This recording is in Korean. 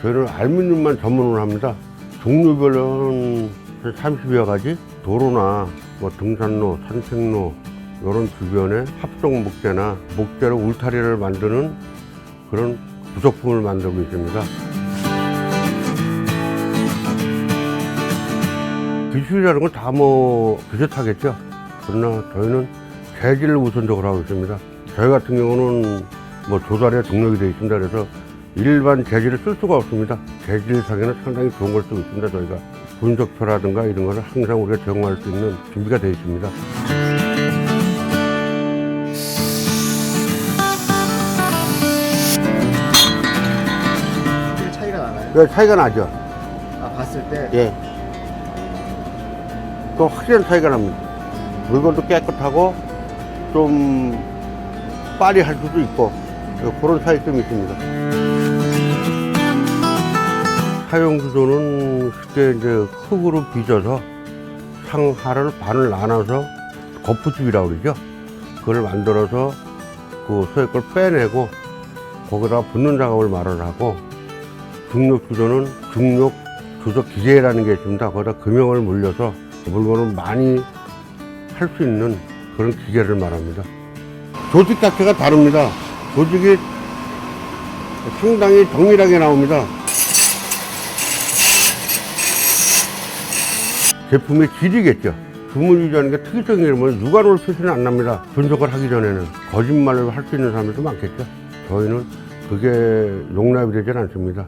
저희는 알루미늄만 전문으로 합니다. 종류별로는 30여 가지 도로나 뭐 등산로, 산책로 이런 주변에 합성 목재나 목재로 울타리를 만드는 그런 부속품을 만들고 있습니다. 기술이라는 건 다 뭐 비슷하겠죠. 그러나 저희는 재질을 우선적으로 하고 있습니다. 저희 같은 경우는 뭐 조달에 등록이 되어 있습니다. 그래서 일반 재질을 쓸 수가 없습니다. 재질상에는 상당히 좋은 걸 쓰고 있습니다. 저희가 분석표라든가 이런 거를 항상 우리가 제공할 수 있는 준비가 되어 있습니다. 실 차이가 나나요? 그 차이가 나죠. 아 봤을 때 예. 그 확실한 차이가 납니다. 물건도 깨끗하고 좀 빨리 할 수도 있고 그런 차이점이 있습니다. 사용 구조는 쉽게 이제 흙으로 빚어서 상하를 반을 나눠서 거푸집이라고 그러죠. 그걸 만들어서 그 소의 걸 빼내고 거기다 붙는 작업을 말을 하고 중력 구조는 중력 조작 기계라는 게 있습니다. 거기다 금형을 물려서 물건을 많이 할 수 있는 그런 기계를 말합니다. 조직 자체가 다릅니다. 조직이 상당히 동일하게 나옵니다. 제품의 질이겠죠. 주문 유지하는 게 특이성이면 육안으로 표시는 안 납니다. 분석을 하기 전에는 거짓말을 할 수 있는 사람들도 많겠죠. 저희는 그게 용납이 되질 않습니다.